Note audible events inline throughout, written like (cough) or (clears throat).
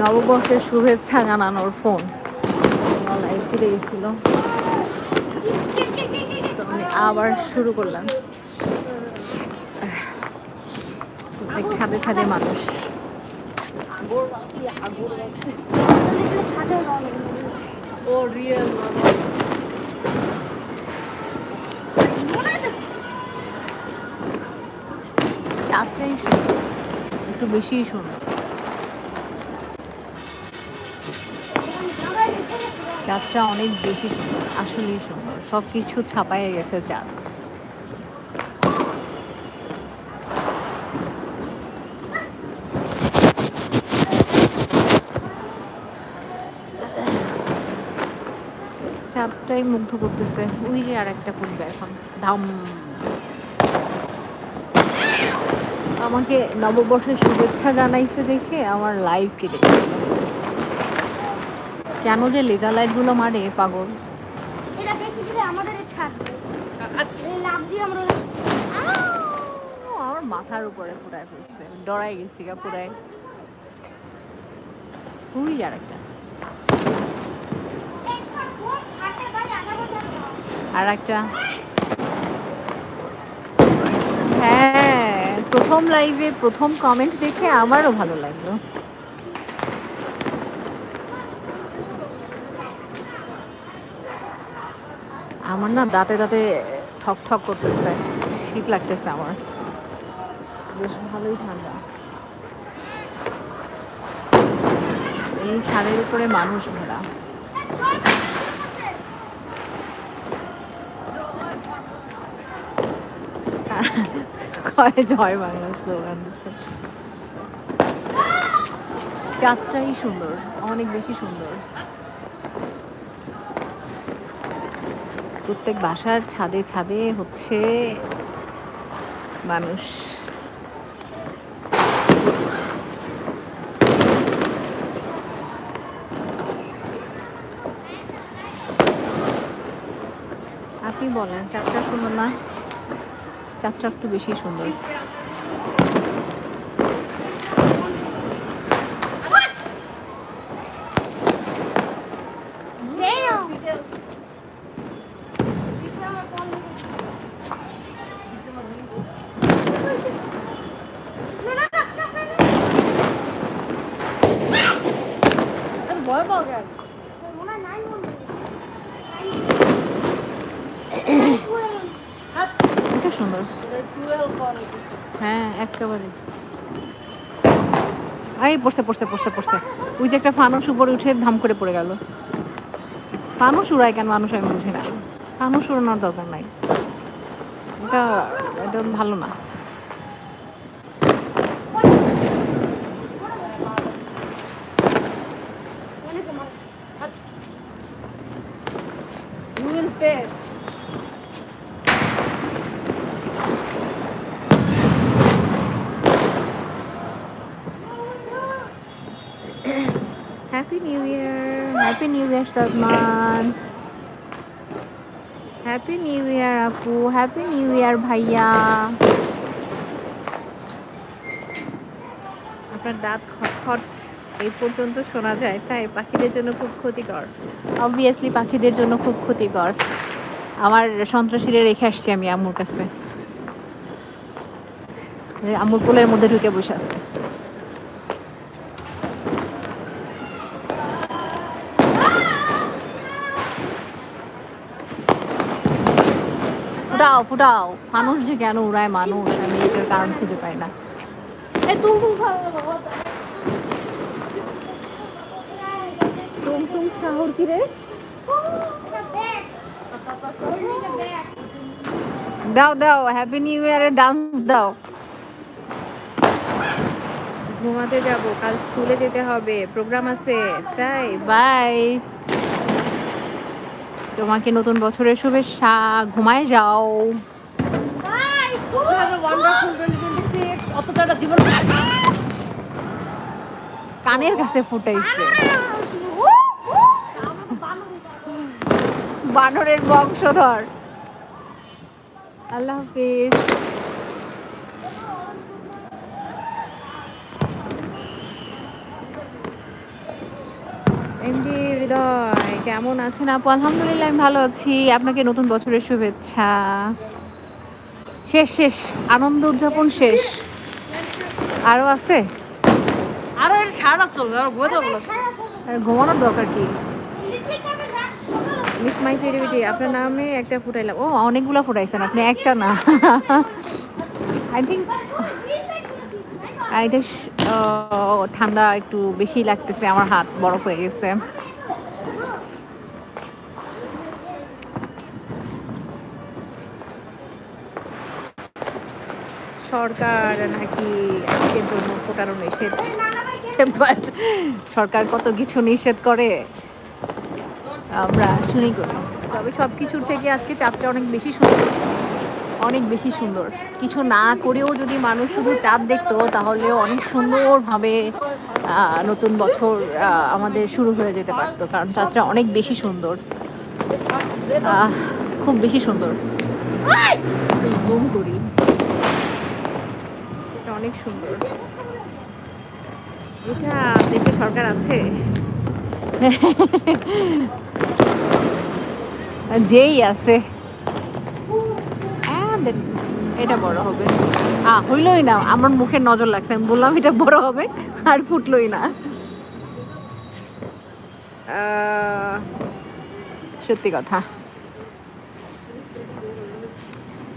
নববর্ষের শুভেচ্ছা জানানোর ফোন। লাইভ কেটে গেছিল তো আমি আবার শুরু করলাম। প্রত্যেক ছাদে ছাদে মানুষ। ও রিয়েল চাঁদটাই সুন্দর একটু বেশিই সুন্দর চাঁদটা অনেক বেশি আসলেই সুন্দর। সব কিছু ছাপায় গেছে চাঁদ। চাঁদটাই মুগ্ধ করতেছে। ওই যে আর একটা পড়বে এখন। দাম আমাকে নববর্ষের শুভেচ্ছা জানাইছে দেখে আমার লাইভ কেটে কেন যে লেজার লাইটগুলো মারে পাগল। এটা দেখি আমাদের ছাদ। লাভ দিয়ে আমরা ও, আমার মাথার উপরে পুরায় ফেলছে ডরাই গেছি গা পুরায় ওই আর একটা। আর একটা। হ্যাঁ প্রথম লাইভে প্রথম কমেন্ট দেখে আমারও ভালো লাগল। আমার না দাঁতে দাঁতে ঠক ঠক করতেছে শীত লাগতেছে আমার। বেশ ভালোই ঠান্ডা। এই ছাদের উপরে মানুষ ভরা কয় জয় বাংলা স্লোগান দিচ্ছে চাঁদটাই সুন্দর অনেক বেশি সুন্দর। প্রত্যেক বাসার ছাদে ছাদে হচ্ছে মানুষ। আপনি বলেন চাপটা সুন্দর না? চাপটা একটু বেশি সুন্দর ভয় পাও কেন এটা সুন্দর টুয়েলভ করে হ্যাঁ একেবারে এই পড়ছে পড়ছে পড়ছে পড়ছে। ওই যে একটা ফানুস উপরে উঠে ধাম করে পড়ে গেল। ফানুস উড়ায় কেন মানুষ আমি বুঝি না। ফানুস উড়ানোর দরকার নাই। এটা একদম ভালো না You will pay. Happy new year happy new year Salman happy new year আপু হ্যাপি নিউ ইয়ার ভাইয়া. আপনার দাঁত খটখট এই পর্যন্ত শোনা যায়, তাই পাখিদের জন্য খুব ক্ষতিকর। অবভিয়াসলি পাখিদের জন্য খুব ক্ষতিকর। আমার সন্ত্রাসীরা রেখে আসছি আমি আম্মুর কাছে। আম্মুর কোলের মধ্যে ঢুকে বসে আছে। ফুটাও ফুটাও। মানুষ যে কেন উড়ায় মানুষ? আমি এটার কারণ খুঁজে পাই না। দাও দাও হ্যাপি নিউ ইয়ারের ডান্স দাও। ঘুমাতে যাব, কাল স্কুলে যেতে হবে প্রোগ্রাম আছে, তাই বাই তোমাকে নতুন বছরের শুভেচ্ছা ঘুমায় যাও। কানের কাছে ফুটাইছে বানরের বংশধর। আল্লাহ হাফিজ। এমডি হৃদয়। কেমন আছেন আপু? আলহামদুলিল্লাহ আমি ভালো আছি। আপনাকে নতুন বছরের শুভেচ্ছা। শেষ শেষ। আনন্দ উদযাপন শেষ। আরও আছে? আরও সারা চলবে আর ঘুমাতে আর ঘুমানোর দরকার কি? মিস মাই ক্রিয়েটিভিটি আপনার নামে একটা ফুটাইলাম। ও অনেকগুলো ফুটাইছেন আপনি একটা না। আই থিঙ্ক এটা ঠান্ডা একটু বেশি লাগতেছে আমার হাত বরফ হয়ে গেছে। সরকার নাকি আজকের জন্য ফোটানো নিষেধ? বাট সরকার কত কিছু নিষেধ করে? আমরা শুনি করি। তবে সব কিছুর থেকে আজকে চাঁদটা অনেক বেশি সুন্দর। অনেক বেশি সুন্দর। কিছু না করেও যদি মানুষ শুধু চাঁদ দেখতো তাহলে অনেক সুন্দরভাবে নতুন বছর আমাদের শুরু হয়ে যেতে পারতো। কারণ চাঁদটা অনেক বেশি সুন্দর। খুব বেশি সুন্দর। জুম করি। অনেক সুন্দর। এটা দেশে সরকার আছে? (laughs) যেই আছে। এটা বড় হবে। আ হইলই না আমার মুখে নজর লাগছে আমি বললাম এটা বড় হবে আর ফুটলই না। সত্যি কথা।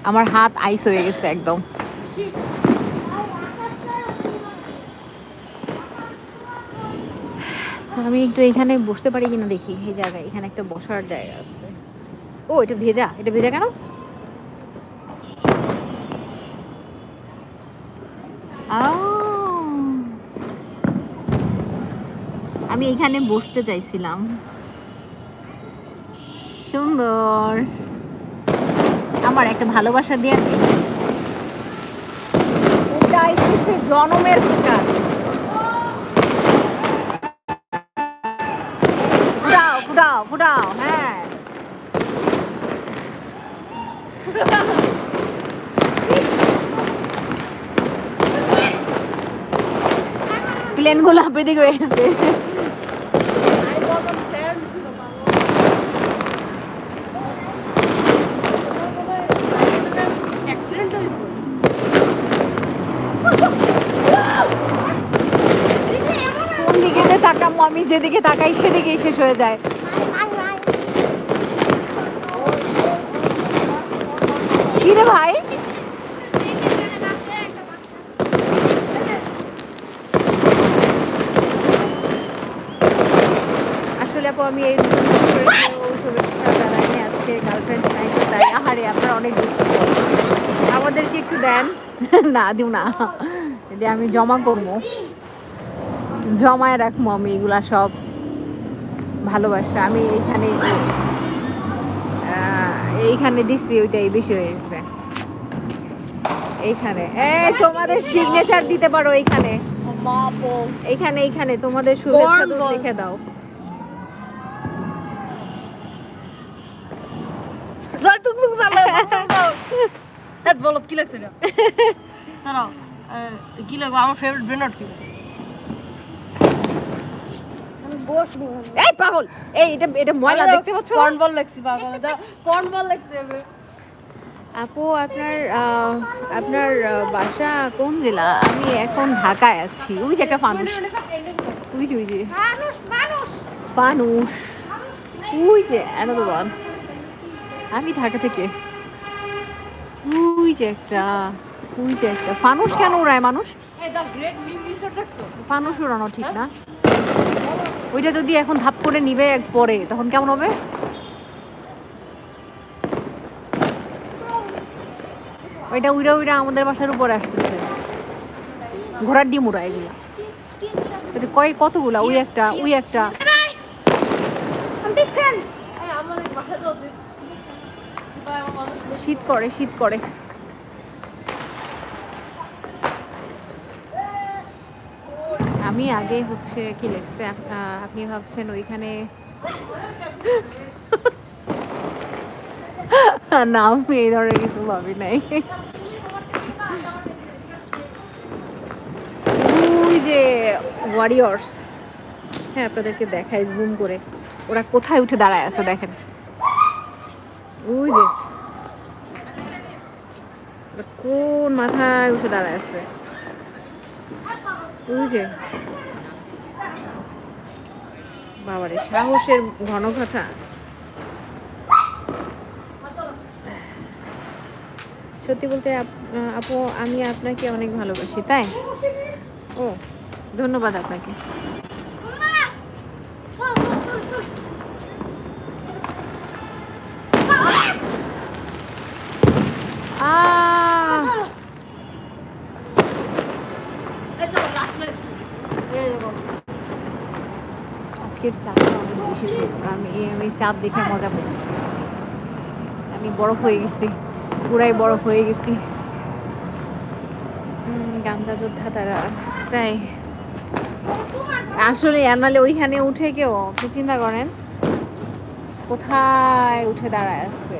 আমার হাত আইস হয়ে গেছে একদম। আমি একটু এখানে বসতে পারি কিনা দেখি। এই জায়গায়, এখানে একটা বসার জায়গা আছে। ও, এটা ভেজা। এটা ভেজা কেন! আমি এখানে বসতে চাইছিলাম। সুন্দর। আমার একটা ভালোবাসা দিয়ে জনমের ফুটার বাবা অ্যাক্সিডেন্ট হয়েছে। কোন দিকে যে তাকামো আমি যেদিকে তাকাই সেদিকেই শেষ হয়ে যায় কি রে ভাই আসলে আপু আমি এই নতুন বছরের কেউ শুভেচ্ছা জানাইনি আজকে গার্লফ্রেন্ড নাইটে তাই আহারে আপনারা অনেক দুঃখ আমাদেরকে একটু দেন না দিও না। যদি আমি জমা করব। জমায় রাখব আমি এগুলা সব। ভালোবাসা আমি এইখানে আহ, এইখানে দিচ্ছি ওইটাই বেশি হয়ে গেছে। এইখানে। তোমাদের সিগনেচার দিতে পারো এইখানে। এইখানে এইখানে তোমাদের শুভেচ্ছা তো লিখে দাও। জল টুক টুক চালে বলত কি লাগছে (laughs) দাঁড়াও কি লাগবে? আমার ফেভারিট ব্র্যান্ড কি? আমি এই পাগল! এই এটা এটা ময়লা দেখতে পাচ্ছ কর্ন বল লাগছে পাগল। লাগছে আপু আপনার আপনার বাসা কোন জেলা? আমি এখন ঢাকায় আছি। ওই যে একটা ফানুস। ওই যে ওই যে। মানুষ মানুষ ফানুস। ওই যে আমি ঢাকা থেকে। ওই যে একটা। ওই যে একটা ফানুস কেন উড়ায় মানুষ? এই দা গ্রেট মিসার দেখছ? ফানুস উড়ানো ঠিক না। ওইটা যদি এখন ধাপ করে নিবে এক পরে তখন কেমন হবে? ওইটা উইরা উইরা আমাদের বাসার উপরে আসতেছে। ঘোড়ার ডিম উড়া এগুলা। এটা কয় কতগুলা? ওই একটা ওই একটা। মানুষ শীত করে শীত করে। আমি আগে হচ্ছে কি লিখছে? আপনি ভাবছেন ওইখানে (laughs) না, আমি এই ধরনের কিছু ভাবি নাই। ওই যে ওয়ারিয়র্স হ্যাঁ আপনাদেরকে দেখাই জুম করে। ওরা কোথায় উঠে দাঁড়ায় আছে, দেখেন। ওই যে। কোন মাথায় উঠে দাঁড়ায় আছে? ওই যে। বাবারে, সাহসের ঘন সত্যি বলতে আপু আমি আপনাকে অনেক ভালোবাসি, তাই? ও, ধন্যবাদ আপনাকে। চল চল চল আহ চলো এই চলো লাস্ট ম্যাচ এই দেখো আজকের চাঁদটা অনেক বেশি সুন্দর আমি আমি চাঁদ দেখে মজা পেয়েছি আমি বরফ হয়ে গেছি। পুরাই বরফ হয়ে গেছি। গাঞ্জা যোদ্ধা তারা। তাই। আসলে আনালে ওইখানে উঠে কেউ আপনি চিন্তা করেন? কোথায় উঠে দাঁড়ায় আছে?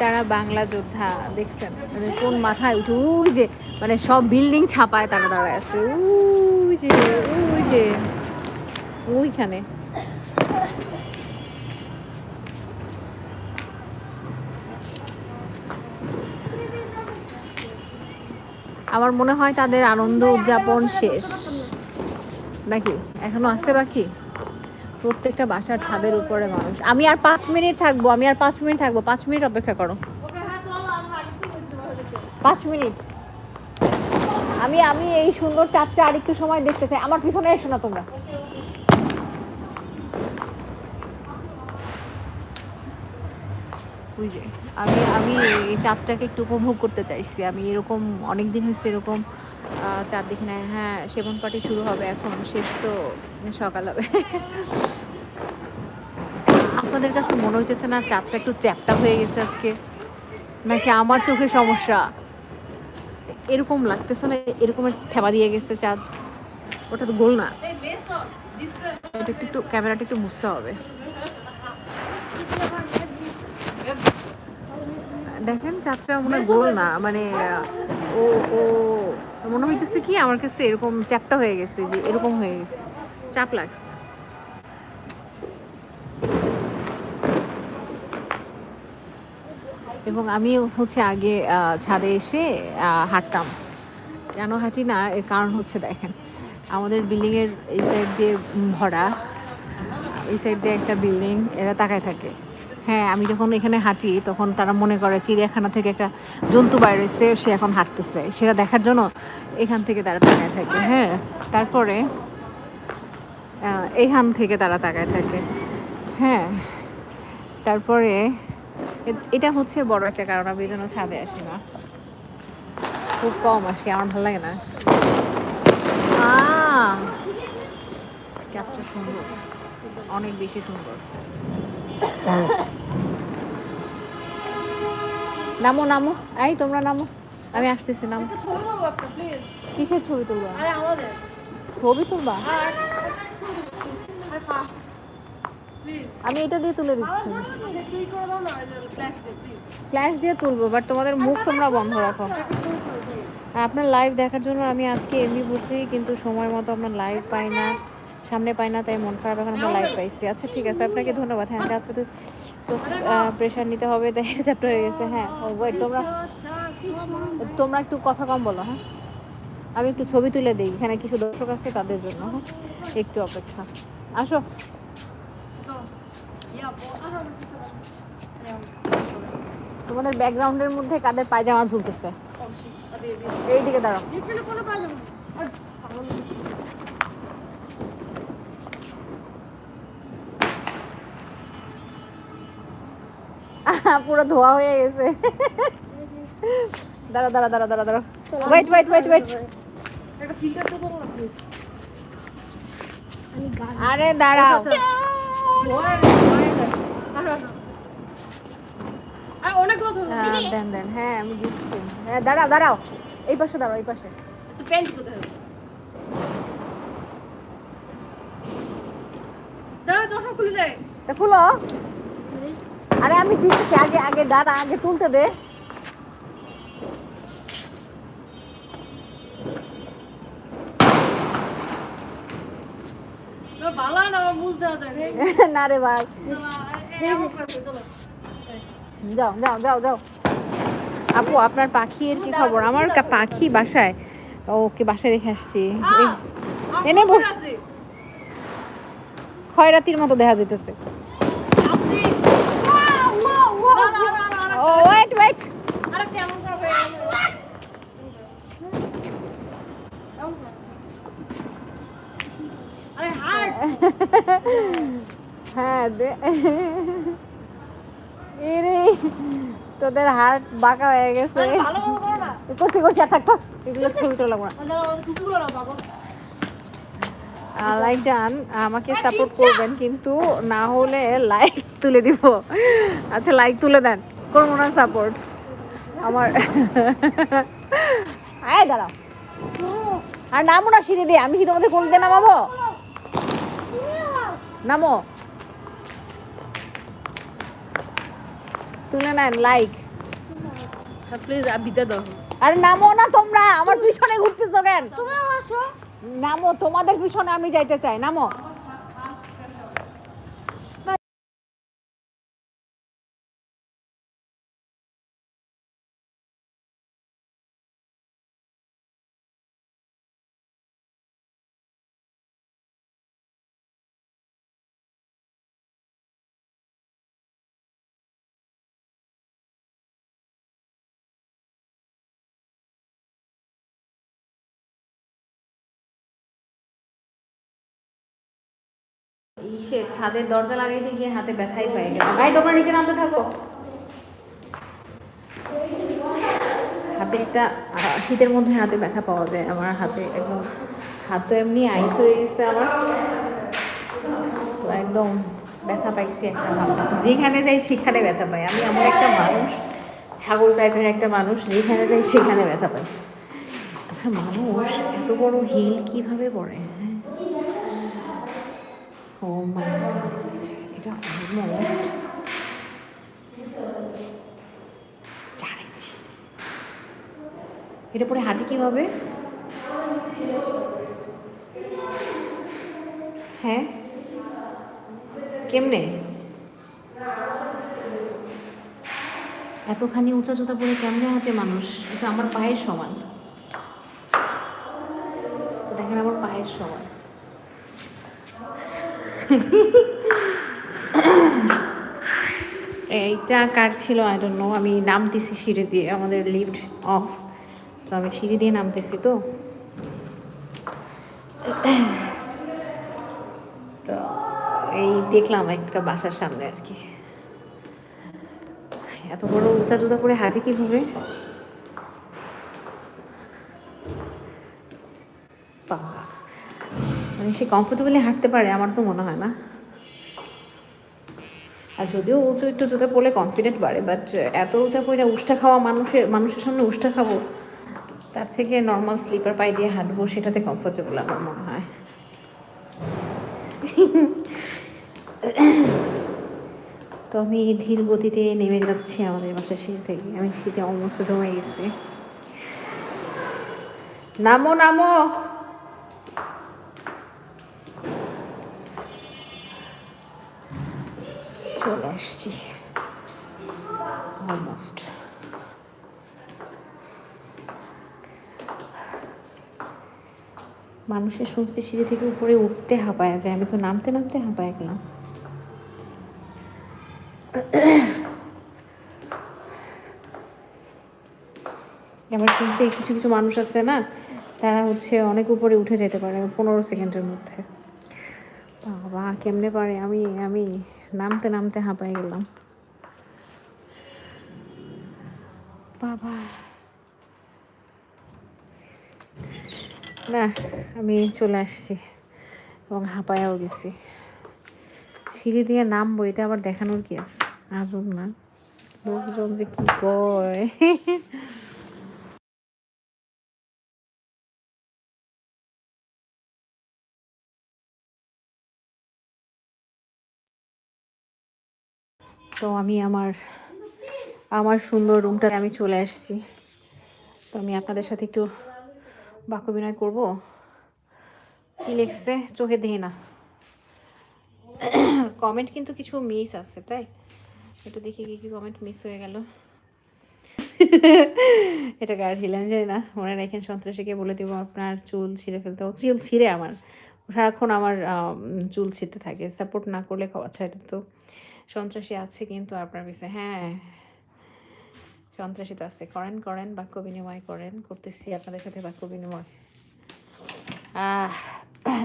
তারা বাংলা যোদ্ধা, দেখছেন? মানে কোন মাথায় উঠে ওই যে মানে সব বিল্ডিং ছাপায় তারা দাঁড়ায় আছে। ওই যে ওই যে, ওইখানে। আমার মনে হয় তাদের আনন্দ উদযাপন শেষ। নাকি? এখনও আছে বাকি? প্রত্যেকটা বাসার ছাদের উপরে মানুষ। আমি আর পাঁচ মিনিট থাকব, আমি আর পাঁচ মিনিট থাকব। পাঁচ মিনিট অপেক্ষা করো। পাঁচ মিনিট। আমি আমি এই সুন্দর চারটা আর একটু সময় দেখতে চাই। আমার পিছনে এসো না তোমরা। যে, আমি আমি এই চাঁদটাকে একটু উপভোগ করতে চাইছি। আমি এরকম অনেক দিন হয়েছে এরকম চাঁদ দেখি না হ্যাঁ সেবন পার্টি শুরু হবে এখন, শেষ তো সকাল হবে। আপনাদের কাছে মনে হইতেছে না চাঁদটা একটু চ্যাপটা হয়ে গেছে আজকে? নাকি আমার চোখের সমস্যা? এরকম লাগতেছে না, এরকমের থেবা দিয়ে গেছে চাঁদ। ওটা তো গোল না। একটু, ক্যামেরাটা একটু মুছতে হবে। দেখেন চাঁদটা মনে হয় গোল না মানে ও ও মনে হইতেছে কি আমার কাছে এরকম চ্যাপটা হয়ে গেছে যে এরকম হয়ে গেছে। চাপ লাগছে। এবং আমি হচ্ছে আগে ছাদে এসে হাঁটতাম। কেন হাঁটি না? এর কারণ হচ্ছে দেখেন আমাদের বিল্ডিংয়ের এই সাইড দিয়ে ভরা এই সাইড দিয়ে একটা বিল্ডিং এরা তাকায় থাকে। হ্যাঁ আমি যখন এখানে হাঁটি, তখন তারা মনে করে চিড়িয়াখানা থেকে একটা জন্তু বাইরে এসে সে এখন হাঁটতেছে। সেটা দেখার জন্য এখান থেকে তারা তাকায় থাকে হ্যাঁ। তারপরে এখান থেকে তারা তাকায় থাকে হ্যাঁ। তারপরে এটা হচ্ছে বড় একটা কারণ, আমি জন্য ছাদে আসি না। খুব কম আসি, আমার ভালো লাগে না। সুন্দর, অনেক বেশি সুন্দর। নামো নামো। এই তোমরা নামো। আমি আসতেছি নামো। কিসের ছবি তুলবা? ছবি তুলবা? আমি এটা দিয়ে তুলে দিচ্ছি। আচ্ছা ফ্ল্যাশ দিয়ে তুলবো বাট তোমাদের মুখ তোমরা বন্ধ রাখো। আপনার লাইভ দেখার জন্য আমি আজকে এমনি বসি কিন্তু সময় মতো আপনার লাইভ পাই না। সামনে পাই না তাই মন খারাপ এখন আমরা লাইভ পাইছি। আচ্ছা ঠিক আছে আপনাকে ধন্যবাদ। হ্যাঁ তো প্রেশার নিতে হবে তাই চ্যাপ্টার হয়ে গেছে হ্যাঁ ওয়েট তোমরা তোমরা একটু কথা কম বলো হ্যাঁ? আমি একটু ছবি তুলে দিই এখানে কিছু দর্শক আছে তাদের জন্য হ্যাঁ? একটু অপেক্ষা। আসো। তোমাদের ব্যাকগ্রাউন্ডের মধ্যে কাদের পায়জামা ঝুলতেছে? এইদিকে দাঁড়াও। কোনো কাজ হবে পুরো ধোয়া হয়ে গেছে। দাঁড়া দাঁড়া দাঁড়া দাঁড়া দাঁড়া। ওয়েট ওয়েট ওয়েট ওয়েট একটা ফিল্টার তো করো আমি গান আরে দাঁড়াও। আর অনেকগুলো ছবি হ্যাঁ, দেন দেন। হ্যাঁ আমি দিচ্ছি। হ্যাঁ দাঁড়াও দাঁড়াও। এই পাশে দাঁড়াও এই পাশে। তো প্যান্ট তো দেখো খুলি নাই তা খুলো। আরে আমি দিচ্ছি আগে আগে দাঁড়া আগে তুলতে দে। না, রে। (laughs) ভাই। যাও যাও যাও যাও। আপু আপনার পাখির কি খবর? আমার পাখি বাসায়। ওকে বাসায় রেখে আসছি। এনে বস। খয়রাতির মতো দেখা যেতেছে আপনি না, না, না, না, না, ও ওয়েট ওয়েট হাট। (laughs) হ্যাঁ দে। এরে তোদের হার্ট বাঁকা হয়ে গেছে। করছি করছি আর থাকতো এগুলো ছবি তোলা না। লাইক জান আমাকে সাপোর্ট করবেন কিন্তু না হলে লাইক তুলে দিব। আচ্ছা লাইক তুলে দেন। করব না সাপোর্ট আমার আয় দাঁড়াও। আর নামো না সিঁড়ি দিয়ে আমি কি তোমাদের কোল দিয়ে নামাবো? নামো। তুলে নেন লাইক হ্যাঁ প্লিজ বিদ্যা দাও। আর নামো না তোমরা আমার পিছনে ঘুরতেছো কেন? তুমিও আসো। নামো তোমাদের পিছনে আমি যাইতে চাই নামো। ইসে ছাদের দরজা লাগাইতে গিয়ে হাতে ব্যথাই পাই গেল ভাই, তোমরা নিচে নামতে থাকো। হাতে একটা শীতের মধ্যে হাতে ব্যথা পাওয়া যায়। আমার হাতে একদম, হাত তো এমনি আইস হয়ে গেছে আমার। তো একদম ব্যথা পাইছি একটা যেখানে যাই সেখানে ব্যথা পাই আমি আমার একটা মানুষ, ছাগল টাইপের একটা মানুষ, যেখানে যাই সেখানে ব্যথা পাই আচ্ছা মানুষ এত বড় হিল কীভাবে পড়ে? ও মাই এটা অলমোস্ট চার ইঞ্চি এটা পরে হাঁটি কীভাবে? হ্যাঁ? কেমনে? এতখানি উঁচা জুতা পরে কেমনে হাঁটে মানুষ? এটা আমার পায়ের সমান। দেখেন আমার পায়ের সমান। এইটা কার ছিল? আই ডোন্ট নো আমি নামতেছি সিঁড়ি দিয়ে, আমাদের লিফট অফ সো আমি সিঁড়ি দিয়ে নামতেছি তো। তো, এই দেখলাম একটা বাসার সামনে আর কি। এত বড় উঁচা জুতা করে হাঁটে কীভাবে বাবা মানে সে কমফোর্টেবলি হাঁটতে পারে আমার তো মনে হয় না। আর যদিও উঁচু একটু জুতা পড়লে কনফিডেন্ট বাড়ে বাট এত উঁচা পরে উষ্টা খাওয়া মানুষের মানুষের সামনে উষ্টা খাব, তার থেকে নর্মাল স্লিপার পাই দিয়ে হাঁটবো, সেটাতে কমফোর্টেবল আমার মনে হয়। তো আমি ধীর গতিতে নেমে যাচ্ছি আমাদের বাসার সিঁড়ি থেকে। আমি শীতে অলমোস্ট জমে গেছি। নামো নামো! চলে আসছি। অলমোস্ট মানুষের শুনছি সিঁড়ি থেকে উপরে উঠতে হাঁপায়া যায়। আমি তো নামতে নামতে হাঁপায়া গেলাম। আবার শুনছি কিছু কিছু মানুষ আছে না, তারা হচ্ছে অনেক উপরে উঠে যেতে পারে, পনেরো সেকেন্ডের মধ্যে। বাবা, কেমনে পারে? আমি আমি নামতে নামতে হাঁপাই গেলাম। বাবা। না, আমি চলে আসছি এবং হাঁপায়াও গেছি। সিঁড়ি দিয়ে নামবো, এটা আবার দেখানোর কি আছে? আজব না। লোকজন যে কি কয়? তো আমি আমার আমার সুন্দর রুমটাতে আমি চলে আসছি। তো আমি আপনাদের সাথে একটু বাক্য বিনয় করব। কি লিখছে? চোখে দেখি না। কমেন্ট কিন্তু কিছু মিস আছে, তাই? একটু দেখি কি কি কমেন্ট মিস হয়ে গেল। এটা গাড় হিলাম জানি না। মনে রাখেন সন্ত্রাসীকে বলে দেবো, আপনার চুল ছিঁড়ে ফেলতে ও চুল ছিঁড়ে আমার। সারাক্ষণ আমার চুল ছিঁড়তে থাকে। সাপোর্ট না করলে খাওয়া ছাড়ে তো। সন্ত্রাসী আছে কিন্তু আপনার পিছনে হ্যাঁ সন্ত্রাসী তো আছে। করেন করেন, বাক্য বিনিময় করেন। করতেছি আপনাদের সাথে বাক্য বিনিময়।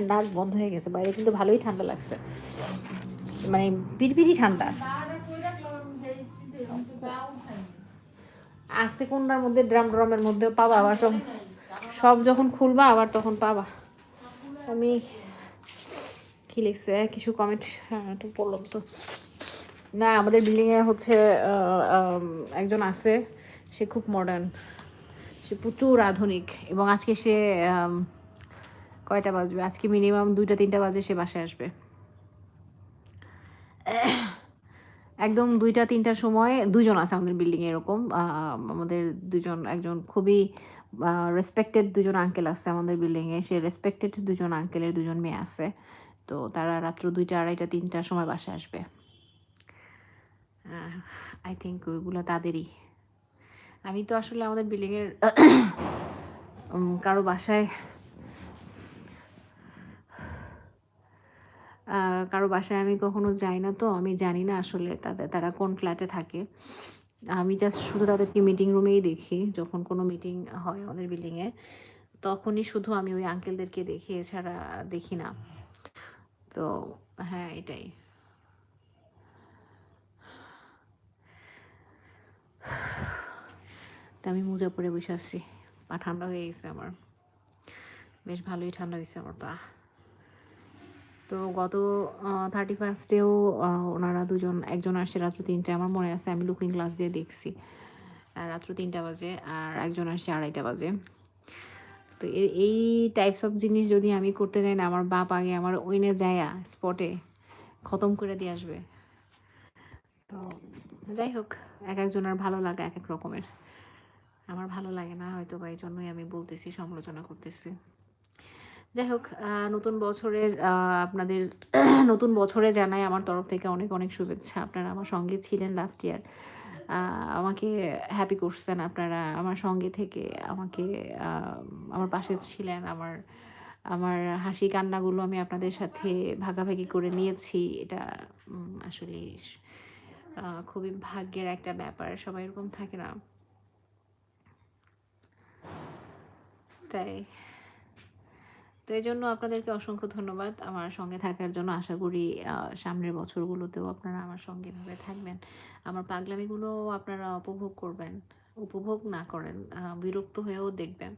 নাক বন্ধ হয়ে গেছে। বাইরে কিন্তু ভালোই ঠান্ডা লাগছে। মানে বিড়বিড়ি ঠান্ডা। আছে কোনটার মধ্যে? ড্রাম ড্রামের মধ্যে পাবা। আবার সব সব যখন খুলবা, আবার তখন পাবা। আমি কি লিখছে? কিছু কমেন্ট হ্যাঁ একটু পড়লাম তো। না, আমাদের বিল্ডিংয়ে হচ্ছে একজন আছে, সে খুব মডার্ন সে প্রচুর আধুনিক এবং আজকে সে কয়টা বাজবে? আজকে মিনিমাম দুইটা, তিনটা বাজে সে বাসায় আসবে। একদম দুইটা, তিনটার সময় দুজন আছে আমাদের বিল্ডিংয়ে এরকম আমাদের দুজন, একজন খুবই রেসপেক্টেড দুজন আঙ্কেল আছে আমাদের বিল্ডিংয়ে সে রেসপেক্টেড দুজন আঙ্কেলের দুজন মেয়ে আছে, তো তারা রাত্র দুইটা, আড়াইটা, তিনটার সময় বাসায় আসবে। আই থিঙ্ক ওইগুলো তাদেরই। আমি তো আসলে আমাদের বিল্ডিংয়ের কারও বাসায় কারও বাসায় আমি কখনো যাই না তো, আমি জানি না আসলে তাদের, তারা কোন ফ্ল্যাটে থাকে। আমি জাস্ট শুধু তাদেরকে মিটিং রুমেই দেখি, যখন কোনো মিটিং হয় আমাদের বিল্ডিংয়ে তখনই শুধু আমি ওই আঙ্কেলদেরকে দেখি, এছাড়া দেখি না। তো হ্যাঁ এটাই। তো আমি মোজা পরে বসে আছি। পা ঠান্ডা হয়ে গেছে আমার। বেশ ভালোই ঠান্ডা হয়েছে আমার পা। তো গত থার্টি ফার্স্টেও ওনারা দুজন, একজন আসছে রাত্র তিনটায়। আমার মনে আছে আমি লুকিং গ্লাস দিয়ে দেখছি। রাত্র তিনটা বাজে আর একজন আসছে আড়াইটা বাজে। তো এই টাইপস অফ জিনিস যদি আমি করতে যাই না, আমার বাপ আগে আমার ওইনে যায়া স্পটে খতম করে দিয়ে আসবে। তো যাই হোক, এক একজনের ভালো লাগা এক এক রকমের। আমার ভালো লাগে না হয়তো বা এই জন্যই আমি বলতেছি, সমালোচনা করতেছি। যাই হোক নতুন বছরের আপনাদের (clears throat) নতুন বছরে জানাই আমার তরফ থেকে অনেক অনেক শুভেচ্ছা। আপনারা আমার সঙ্গে ছিলেন লাস্ট ইয়ার আমাকে হ্যাপি করছেন আপনারা আমার সঙ্গে থেকে। আমাকে আমার পাশে ছিলেন, আমার আমার হাসি কান্নাগুলো আমি আপনাদের সাথে ভাগাভাগি করে নিয়েছি। এটা আসলে খুবই ভাগ্যের একটা ব্যাপার। সবাই এরকম থাকে না। তাই। তো এই জন্য আপনাদেরকে অসংখ্য ধন্যবাদ আমার সঙ্গে থাকার জন্য। আশা করি সামনের বছরগুলোতেও আপনারা আমার সঙ্গে এভাবে থাকবেন। আমার পাগলামিগুলো আপনারা উপভোগ করবেন, উপভোগ না করেন বিরক্ত হয়েও দেখবেন।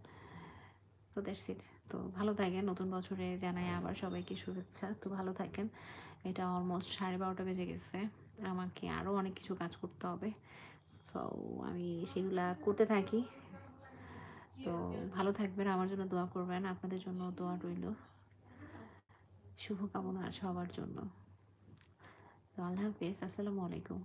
তো দ্যাটস ইট তো ভালো থাকেন, নতুন বছরে জানাই আবার সবাইকে শুভেচ্ছা। তো ভালো থাকেন। এটা অলমোস্ট সাড়ে বারোটা বেজে গেছে। আমাকে আরও অনেক কিছু কাজ করতে হবে। সো আমি সেগুলা করতে থাকি। তো ভালো থাকবেন, আমার জন্য দোয়া করবেন, আপনাদের জন্য দোয়া রইল। শুভকামনা সবার জন্য। তো আল্লাহ হাফিজ, আসসালামু আলাইকুম।